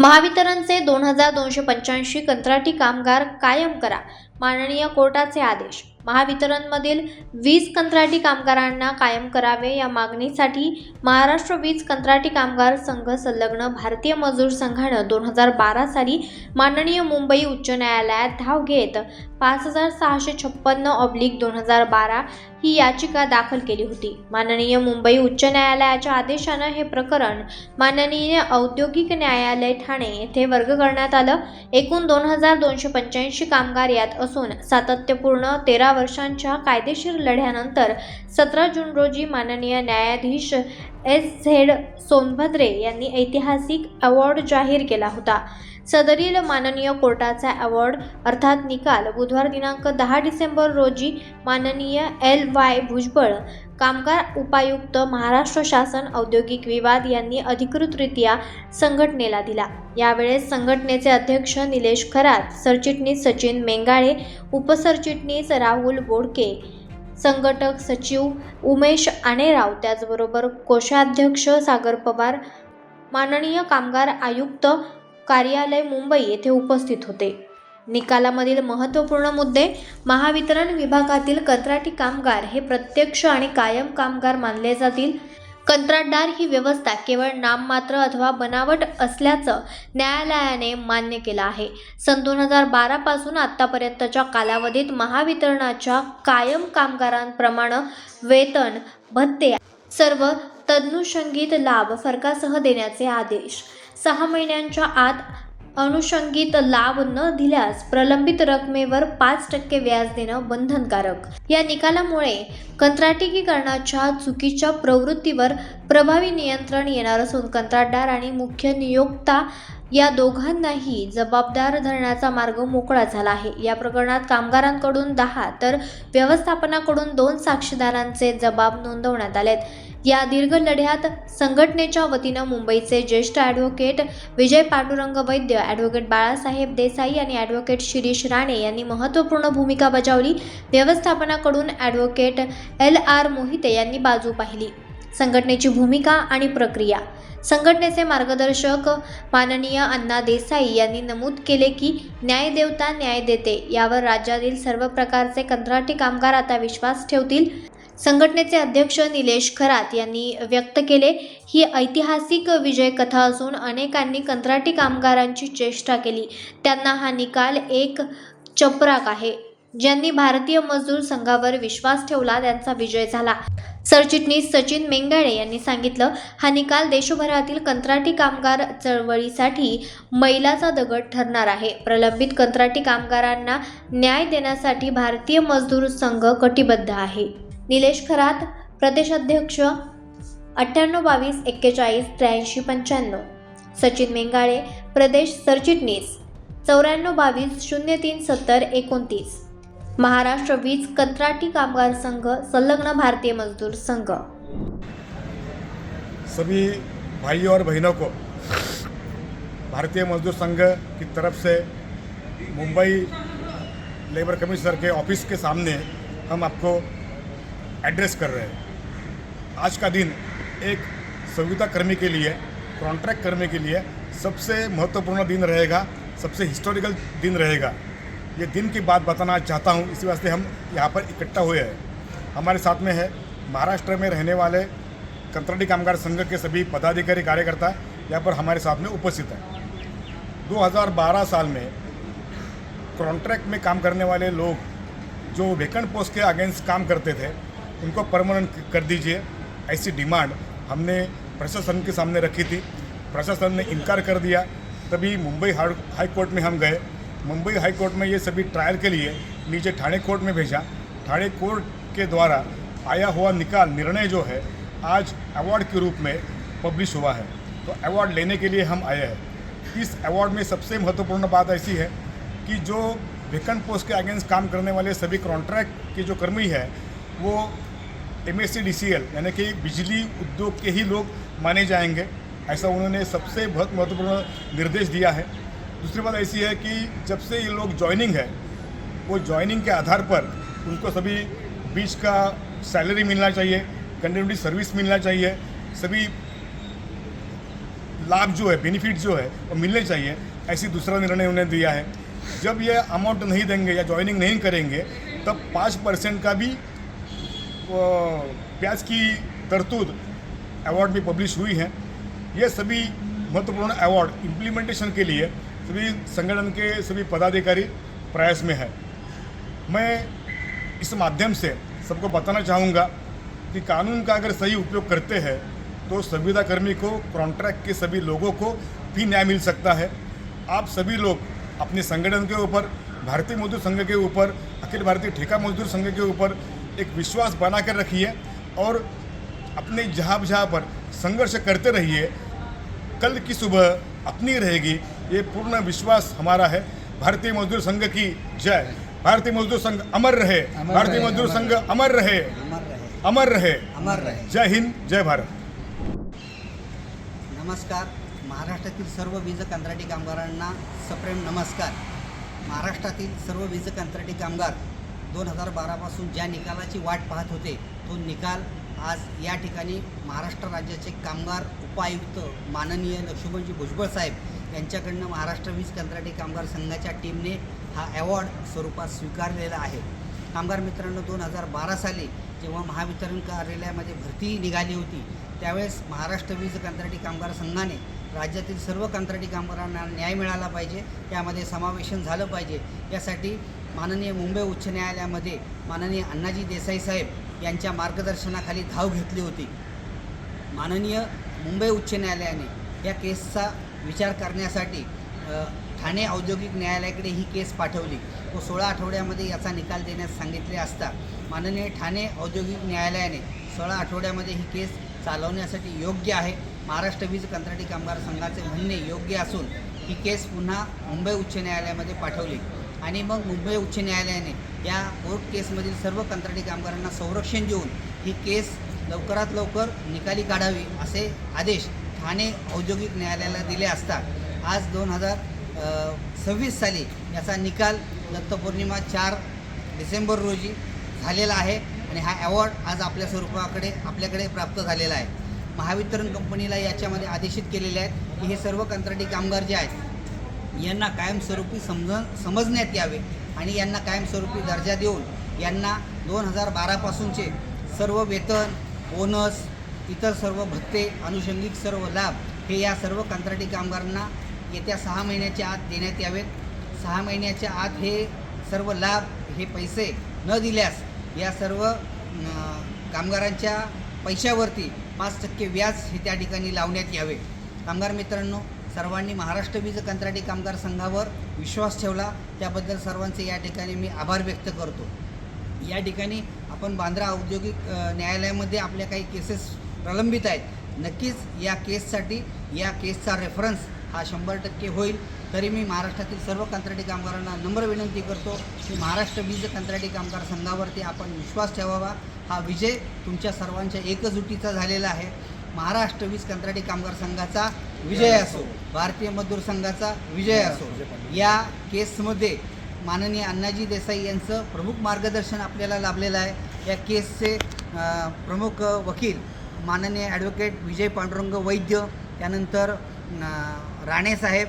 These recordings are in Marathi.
महावितरणचे दोन हजार दोनशे पंच्याऐंशी कंत्राटी कामगार कायम करा माननीय कोर्टाचे आदेश. महावितरणमधील वीज कंत्राटी कामगारांना कायम करावे या मागणीसाठी महाराष्ट्र वीज कंत्राटी कामगार संघ संलग्न भारतीय मजूर संघानं दोन हजार बारा साली माननीय मुंबई उच्च न्यायालयात धाव घेत पाच हजार सहाशे छप्पन्न ऑब्लिक दोन हजार बारा ही याचिका दाखल केली होती. माननीय मुंबई उच्च न्यायालयाच्या आदेशानं हे प्रकरण माननीय औद्योगिक न्यायालय ठाणे येथे वर्ग करण्यात आलं. एकूण दोन हजार दोनशे पंच्याऐंशी कामगार यात असून सातत्यपूर्ण तेरा वर्षांच्या कायदेशीर लढ्यानंतर सतरा जून रोजी माननीय न्यायाधीश एस झेड सोनभद्रे यांनी ऐतिहासिक अवॉर्ड जाहीर केला होता. सदरील माननीय कोर्टाचा अवॉर्ड अर्थात निकाल बुधवार दिनांक दहा डिसेंबर रोजी माननीय एल वाय भुजबळ कामगार उपायुक्त महाराष्ट्र शासन औद्योगिक विवाद यांनी अधिकृतरित्या संघटनेला दिला. यावेळेस संघटनेचे अध्यक्ष निलेश खरात सरचिटणीस सचिन मेंगाळे उपसरचिटणीस राहुल बोडके संघटक सचिव उमेश आणेराव त्याचबरोबर कोषाध्यक्ष सागर पवार माननीय कामगार आयुक्त कार्यालय मुंबई येथे उपस्थित होते. निकालामधील महत्त्वपूर्ण मुद्दे महावितरण विभागातील कंत्राटी कामगार हे प्रत्यक्ष आणि कायम कामगार मानले जातील. कंत्राटदार ही व्यवस्था केवळ नाममात्र अथवा बनावट असल्याचं न्यायालयाने मान्य केलं आहे. सन दोन हजार बारापासून आत्तापर्यंतच्या कालावधीत महावितरणाच्या कायम कामगारांप्रमाणे वेतन भत्ते सर्व तदनुषंगित लाभ फरकासह देण्याचे आदेश सहा महिन्यांच्या आत अनुषंगित लाभ न दिल्यास प्रलंबित रकमेवर पाच टक्के व्याज देणं बंधनकारक. या निकालामुळे कंत्राटीकरणाच्या चुकीच्या प्रवृत्तीवर प्रभावी नियंत्रण येणार असून कंत्राटदार आणि मुख्य नियोक्ता या दोघांनाही जबाबदार धरण्याचा मार्ग मोकळा झाला आहे. या प्रकरणात कामगारांकडून दहा तर व्यवस्थापनाकडून दोन साक्षीदारांचे जबाब नोंदवण्यात आलेत. या दीर्घ लढ्यात संघटनेच्या वतीनं मुंबईचे ज्येष्ठ ॲडव्होकेट विजय पांडुरंग वैद्य ॲडव्होकेट बाळासाहेब देसाई आणि ॲडव्होकेट शिरीष राणे यांनी महत्त्वपूर्ण भूमिका बजावली. व्यवस्थापनाकडून ॲडव्होकेट एल आर मोहिते यांनी बाजू पाहिली. संघटनेची भूमिका आणि प्रक्रिया. संघटनेचे मार्गदर्शक माननीय अण्णा देसाई यांनी नमूद केले की न्यायदेवता न्याय देते यावर राज्यातील सर्व प्रकारचे कंत्राटी कामगार आता विश्वास ठेवतील. संघटनेचे अध्यक्ष निलेश खरात यांनी व्यक्त केले ही ऐतिहासिक विजय कथा असून अनेकांनी कंत्राटी कामगारांची चेष्टा केली. त्यांना हा निकाल एक चपराक आहे. ज्यांनी भारतीय मजदूर संघावर विश्वास ठेवला त्यांचा विजय झाला. सरचिटणीस सचिन मेंगाळे यांनी सांगितलं हा निकाल देशभरातील कंत्राटी कामगार चळवळीसाठी मैलाचा दगड ठरणार आहे. प्रलंबित कंत्राटी कामगारांना न्याय देण्यासाठी भारतीय मजदूर संघ कटिबद्ध आहे. निलेश खरात प्रदेशाध्यक्ष अठ्ठ्याण्णव बावीस एक्केचाळीस त्र्याऐंशी पंच्याण्णव. सचिन मेंगाळे प्रदेश सरचिटणीस चौऱ्याण्णव बावीस शून्य तीन सत्तर एकोणतीस. महाराष्ट्र वीज कंत्राटी कामगार संघ संलग्न भारतीय मजदूर संघ. सभी भाई और बहनों को भारतीय मजदूर संघ की तरफ से मुंबई लेबर कमिश्नर के ऑफिस के सामने हम आपको एड्रेस कर रहे हैं। आज का दिन एक संविदा कर्मी के लिए कॉन्ट्रैक्ट करने के लिए सबसे महत्त्वपूर्ण दिन रहेगा सबसे हिस्टोरिकल दिन रहेगा। ये दिन की बात बताना चाहता हूँ, इसी वास्ते हम यहाँ पर इकट्ठा हुए हैं। हमारे साथ में है महाराष्ट्र में रहने वाले कंत्राटी कामगार संघ के सभी पदाधिकारी, कार्यकर्ता यहाँ पर हमारे साथ में उपस्थित हैं। 2012 साल में कॉन्ट्रैक्ट में काम करने वाले लोग जो वेकेंट पोस्ट के अगेंस्ट काम करते थे, उनको परमानेंट कर दीजिए, ऐसी डिमांड हमने प्रशासन के सामने रखी थी। प्रशासन ने इनकार कर दिया। तभी मुंबई हाई कोर्ट में हम गए। मुंबई हाई कोर्ट में ये सभी ट्रायल के लिए नीचे ठाणे कोर्ट में भेजा। ठाणे कोर्ट के द्वारा आया हुआ निकाल निर्णय जो है, आज अवार्ड के रूप में पब्लिश हुआ है। तो अवार्ड लेने के लिए हम आए हैं। इस अवार्ड में सबसे महत्वपूर्ण बात ऐसी है कि जो वेकेंट पोस्ट के अगेंस्ट काम करने वाले सभी कॉन्ट्रैक्ट के जो कर्मी है, वो एम एस यानी कि बिजली उद्योग के ही लोग माने जाएँगे। ऐसा उन्होंने सबसे बहुत महत्वपूर्ण निर्देश दिया है। दूसरी बात ऐसी है कि जब से ये लोग ज्वाइनिंग है, वो ज्वाइनिंग के आधार पर उनको सभी बीच का सैलरी मिलना चाहिए कंटिन्यूटी सर्विस मिलना चाहिए, सभी लाभ जो है बेनिफिट जो है, वो मिलने चाहिए, ऐसी दूसरा निर्णय उन्हें दिया है। जब ये अमाउंट नहीं देंगे या ज्वाइनिंग नहीं करेंगे, तब पाँच परसेंट का भी ब्याज की तरतूद अवार्ड में पब्लिश हुई है। ये सभी महत्वपूर्ण अवार्ड इम्प्लीमेंटेशन के लिए सभी संगठन के सभी पदाधिकारी प्रयास में है। मैं इस माध्यम से सबको बताना चाहूँगा कि कानून का अगर सही उपयोग करते हैं तो संविदा कर्मी को कॉन्ट्रैक्ट के सभी लोगों को भी न्याय मिल सकता है। आप सभी लोग अपने संगठन के ऊपर, भारतीय मजदूर संघ के ऊपर, अखिल भारतीय ठेका मजदूर संघ के ऊपर एक विश्वास बना कर रखिए और अपने जहाँ जहाँ पर संघर्ष करते रहिए। कल की सुबह अपनी रहेगी ये पूर्ण विश्वास हमारा है। भारतीय मजदूर संघ की जय। भारतीय मजदूर संघ अमर रहे। भारतीय मजदूर संघ अमर रहे। अमर रहे। अमर रहे। अमर रहे। जय हिंद जय भारत। नमस्कार। महाराष्ट्रातील सर्व वीज कंत्राटी कामगारांना सप्रेम नमस्कार. महाराष्ट्रातील सर्व वीज कंत्राटी कामगार दोन हजार बारापासून ज्या निकालाची वाट पाहत होते तो निकाल आज या ठिकाणी महाराष्ट्र राज्याचे कामगार उपायुक्त माननीय लक्ष्मणजी भुजबळ साहेब यांच्याकडनं महाराष्ट्र वीज कंत्राटी कामगार संघाच्या टीमने हा अवॉर्ड स्वरूपात स्वीकारलेला आहे. कामगार मित्रांनो दोन हजार बारा साली जेव्हा महावितरण कार्यालयामध्ये भरती निघाली होती त्यावेळेस महाराष्ट्र वीज कंत्राटी कामगार संघाने राज्यातील सर्व कंत्राटी कामगारांना न्याय मिळाला पाहिजे त्यामध्ये समावेशन झालं पाहिजे. यासाठी माननीय मुंबई उच्च न्यायालयामध्ये माननीय अण्णाजी देसाई साहेब यांच्या मार्गदर्शनाखाली धाव घेतली होती. माननीय मुंबई उच्च न्यायालयाने या केसचा विचार करण्यासाठी ठाणे औद्योगिक न्यायालयाकडे ही केस पाठवली. व सोळा आठवड्यामध्ये याचा निकाल देण्यास सांगितले असता माननीय ठाणे औद्योगिक न्यायालयाने सोळा आठवड्यामध्ये ही केस चालवण्यासाठी योग्य आहे. महाराष्ट्र वीज कंत्राटी कामगार संघाचे म्हणणे योग्य असून ही केस पुन्हा मुंबई उच्च न्यायालयामध्ये पाठवली. आणि मग मुंबई उच्च न्यायालयाने या कोर्ट केसमधील सर्व कंत्राटी कामगारांना संरक्षण देऊन ही केस लवकरात लवकर निकाली काढावी असे आदेश ठाणे औद्योगिक न्यायालयाला दिले असता आज दोन हजार सव्वीस साली याचा निकाल दत्तपौर्णिमा चार डिसेंबर रोजी झालेला आहे आणि हा अवॉर्ड आज आपल्या स्वरूपाकडे आपल्याकडे प्राप्त झालेला आहे. महावितरण कंपनीला याच्यामध्ये आदेशित केलेले आहेत की हे सर्व कंत्राटी कामगार जे आहेत यांना कायमस्वरूपी समज समजण्यात यावे आणि यांना कायमस्वरूपी दर्जा देऊन यांना दोन हजार बारापासूनचे सर्व वेतन बोनस इतर सर्व भत्ते अनुषंगिक सर्व लाभ हे या सर्व कंत्राटी कामगारांना येत्या सहा महिन्याच्या आत देण्यात यावेत. सहा महिन्याच्या आत हे सर्व लाभ हे पैसे न दिल्यास या सर्व कामगारांच्या पैशावरती पाच टक्के व्याज हे त्या ठिकाणी लावण्यात यावे. कामगार मित्रांनो सर्वांनी महाराष्ट्र वीज कंत्राटी कामगार संघावर विश्वास ठेवला. त्याबद्दल सर्वांचे या ठिकाणी मी आभार व्यक्त करतो. या ठिकाणी आपण बांद्रा औद्योगिक न्यायालयामध्ये आपल्या काही केसेस प्रलंबित आहेत. नक्कीच या केससाठी या केसचा रेफरन्स हा शंभर टक्के होईल. तरी मी महाराष्ट्रातील सर्व कंत्राटी कामगारांना नम्र विनंती करतो की महाराष्ट्र वीज कंत्राटी कामगार संघावरती आपण विश्वास ठेवावा. हा विजय तुमच्या सर्वांच्या एकजुटीचा झालेला आहे. महाराष्ट्र वीज कंत्राटी कामगार संघाचा विजय असो भारतीय मजदूर संघाचा विजय असो. या केसमध्ये माननीय अण्णाजी देसाई यांचं प्रमुख मार्गदर्शन आपल्याला लाभलेलं आहे. या केसचे प्रमुख वकील माननीय ॲडव्होकेट विजय पांडुरंग वैद्य त्यानंतर राणेसाहेब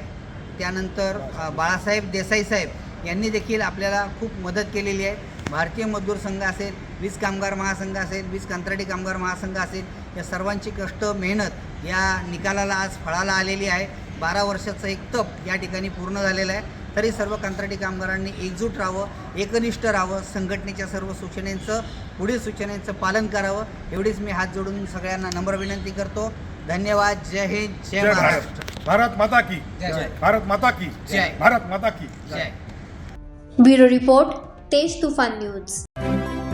त्यानंतर बाळासाहेब देसाई साहेब यांनी देखील आपल्याला खूप मदत केलेली आहे. भारतीय मजदूर संघ असेल वीज कामगार महासंघ असेल वीज कंत्राटी कामगार महासंघ असेल या सर्वांची कष्ट मेहनत या निकालाला आज फळाला आलेली आहे. बारा वर्षाचं एक तप या ठिकाणी पूर्ण झालेलं आहे. तरी सर्व कंत्राटी कामगारांनी एकजूट राहावं एकनिष्ठ राहावं संघटनेच्या सर्व सूचनेचं पुढील सूचनेचं पालन करावं एवढीच मी हात जोडून सगळ्यांना नम्र विनंती करतो. धन्यवाद जय हिंद जय महाराष्ट्र. भारत भारत माता की. जय. भारत माता की. जय. भारत माता की. जय. ब्युरो रिपोर्ट तेज तुफान न्यूज.